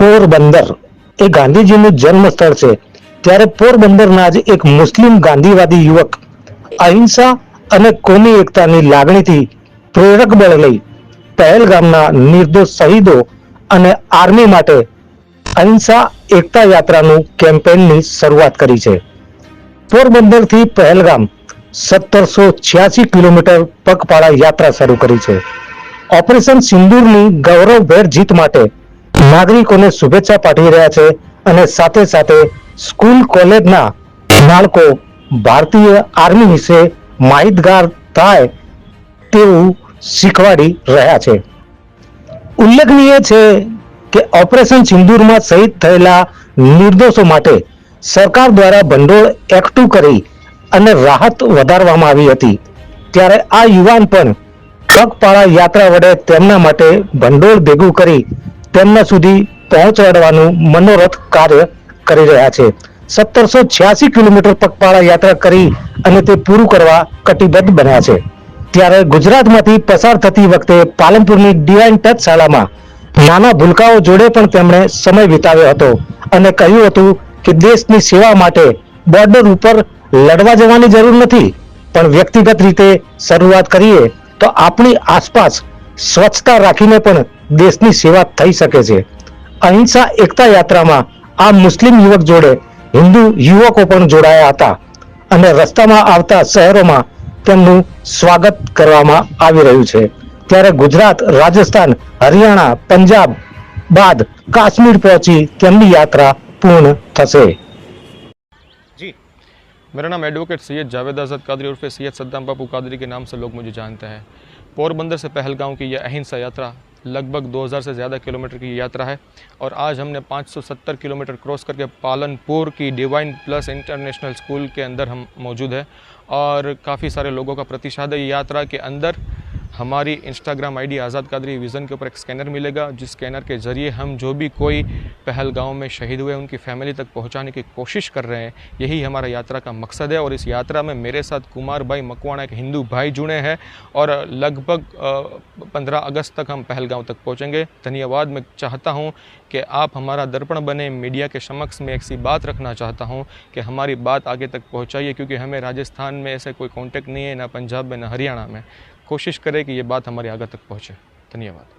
પોરબંદર. એ ગાંધીજીનું જન્મ સ્થળ છે. ત્યારે પોરબંદરના જ એક મુસ્લિમ ગાંધીવાદી યુવક અહિંસા અને કોમી એકતાની લાગણીથી પ્રેરક બળ લઈ પહેલગામના નિર્દોષ શહીદો અને આર્મી માટે અહિંસા એકતા યાત્રાનું કેમ્પેનની શરૂઆત કરી છે. પોરબંદરથી પહેલગામ સત્તરસો છ્યાસી કિલોમીટર પગપાળા યાત્રા શરૂ કરી છે. ઓપરેશન સિંદૂરની ગૌરવભેર જીત માટે નાગરિકોને શુભેચ્છા પાઠવી રહ્યા છે અને સાથે સાથે સ્કૂલ કોલેજના બાળકો ભારતીય આર્મી વિશે માહિતગાર થાય તેવું શીખવાડી રહ્યા છે. ઉલ્લેખનીય છે કે ઓપરેશન સિંદૂરમાં શહીદ થયેલા નિર્દોષો માટે સરકાર દ્વારા ભંડોળ એકઠું કરી અને રાહત વધારવામાં આવી હતી. ત્યારે આ યુવાન પણ પગપાળા યાત્રા વડે તેમના માટે ભંડોળ ભેગું કરી તેમના સુધી પહોંચાડવાનું મનોરથ કાર્ય કરી રહ્યા છે. સત્તરસો છ્યાસી કિલોમીટર પગપાળા યાત્રા કરી અને તે પૂરું કરવા કટિબદ્ધ બન્યા છે. ત્યારે ગુજરાતમાંથી પસાર થતી વખતે પાલનપુરની ડિવાઇન ટચ શાળામાં નાના ભૂલકાઓ જોડે પણ તેમણે સમય વિતાવ્યો હતો અને કહ્યું હતું કે દેશની સેવા માટે બોર્ડર ઉપર લડવા જવાની જરૂર નથી. પણ વ્યક્તિગત રીતે શરૂઆત કરીએ તો આપણી આસપાસ સ્વચ્છતા રાખીને પણ દેશની સેવા થઈ શકે છે અહિંસા એકતા યાત્રામાં આ મુસ્લિમ યુવક જોડે હિન્દુ યુવકો પણ જોડાયા હતા અને રસ્તામાં આવતા શહેરોમાં તેમનું સ્વાગત કરવામાં આવી રહ્યું છે ત્યારે ગુજરાત રાજસ્થાન હરિયાણા પંજાબ બાદ કાશ્મીર પહોંચી તેમની યાત્રા પૂર્ણ થશે जी मेरा नाम एडवोकेट सैयद जावेद आज़ाद कादरी उर्फ सैयद सद्दाम बापू कादरी के नाम से लोग मुझे जानते हैं पोरबंदर से पहलगांव की यह अहिंसा यात्रा लगभग 2000 से ज़्यादा किलोमीटर की यात्रा है और आज हमने 570 किलोमीटर क्रॉस करके पालनपुर की डिवाइन प्लस इंटरनेशनल स्कूल के अंदर हम मौजूद हैं और काफ़ी सारे लोगों का प्रतिशाद है। यात्रा के अंदर हमारी Instagram ID Azad Qadri vision के ऊपर एक स्कैनर मिलेगा, जिस स्कैनर के ज़रिए हम जो भी कोई पहलगांव में शहीद हुए उनकी फैमिली तक पहुँचाने की कोशिश कर रहे हैं। यही हमारा यात्रा का मकसद है और इस यात्रा में मेरे साथ कुमार भाई मकवाणा एक हिंदू भाई जुड़े हैं और लगभग पंद्रह अगस्त तक हम पहलगांव तक पहुँचेंगे। धन्यवाद, मैं चाहता हूँ कि आप हमारा दर्पण बने, मीडिया के समक्ष में एक सी बात रखना चाहता हूँ कि हमारी बात आगे तक पहुँचाइए, क्योंकि हमें राजस्थान में ऐसे कोई कांटेक्ट नहीं है, ना पंजाब में, ना हरियाणा में। कोशिश करें कि ये बात हमारे आगे तक पहुंचे धन्यवाद